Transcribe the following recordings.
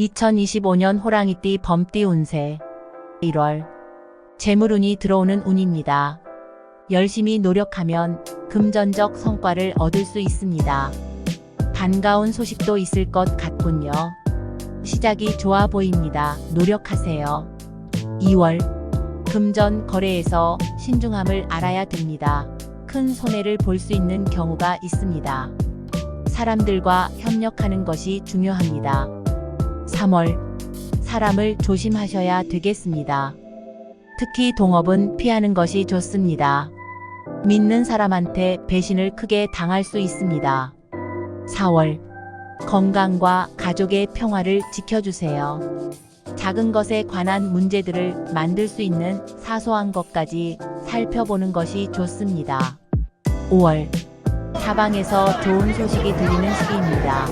2025년 호랑이띠 범띠 운세 1월 재물운이 들어오는 운입니다. 열심히 노력하면 금전적 성과를 얻을 수 있습니다. 반가운 소식도 있을 것 같군요. 시작이 좋아 보입니다. 노력하세요. 2월 금전 거래에서 신중함을 알아야 됩니다. 큰 손해를 볼 수 있는 경우가 있습니다. 사람들과 협력하는 것이 중요합니다. 3월 사람을 조심하셔야 되겠습니다. 특히 동업은 피하는 것이 좋습니다. 믿는 사람한테 배신을 크게 당할 수 있습니다. 4월 건강과 가족의 평화를 지켜주세요. 작은 것에 관한 문제들을 만들 수 있는 사소한 것까지 살펴보는 것이 좋습니다. 5월 사방에서 좋은 소식이 들리는 시기입니다.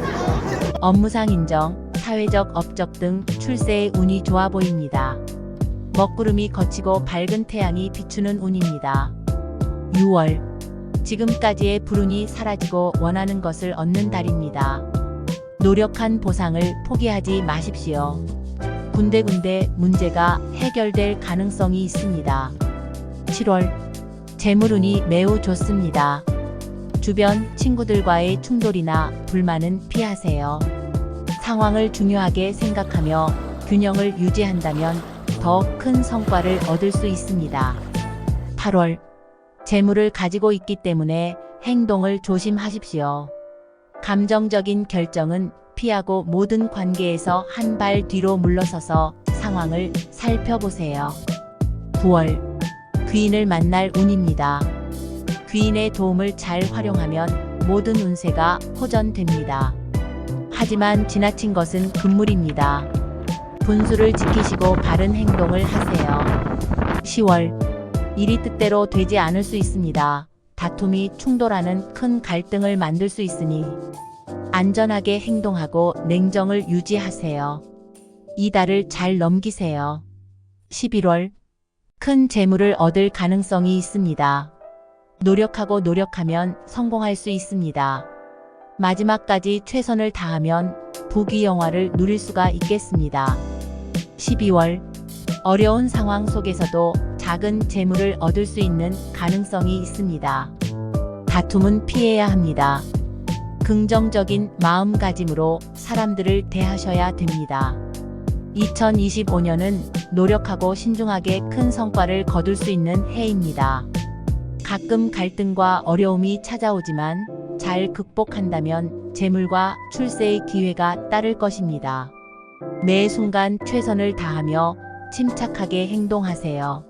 업무상 인정, 사회적 업적 등 출세의 운이 좋아 보입니다. 먹구름이 거치고 밝은 태양이 비추는 운입니다. 6월 지금까지의 불운이 사라지고 원하는 것을 얻는 달입니다. 노력한 보상을 포기하지 마십시오. 군데군데 문제가 해결될 가능성이 있습니다. 7월 재물운이 매우 좋습니다. 주변 친구들과의 충돌이나 불만은 피하세요. 상황을 중요하게 생각하며 균형을 유지한다면 더 큰 성과를 얻을 수 있습니다. 8월 재물을 가지고 있기 때문에 행동을 조심하십시오. 감정적인 결정은 피하고 모든 관계에서 한 발 뒤로 물러서서 상황을 살펴보세요. 9월 귀인을 만날 운입니다. 귀인의 도움을 잘 활용하면 모든 운세가 호전됩니다. 하지만 지나친 것은 금물입니다. 분수를 지키시고 바른 행동을 하세요. 10월 일이 뜻대로 되지 않을 수 있습니다. 다툼이 충돌하는 큰 갈등을 만들 수 있으니 안전하게 행동하고 냉정을 유지하세요. 이 달을 잘 넘기세요. 11월 큰 재물을 얻을 가능성이 있습니다. 노력하고 노력하면 성공할 수 있습니다. 마지막까지 최선을 다하면 부귀 영화를 누릴 수가 있겠습니다. 12월 어려운 상황 속에서도 작은 재물을 얻을 수 있는 가능성이 있습니다. 다툼은 피해야 합니다. 긍정적인 마음가짐으로 사람들을 대하셔야 됩니다. 2025년은 노력하고 신중하게 큰 성과를 거둘 수 있는 해입니다. 가끔 갈등과 어려움이 찾아오지만 잘 극복한다면 재물과 출세의 기회가 따를 것입니다. 매 순간 최선을 다하며 침착하게 행동하세요.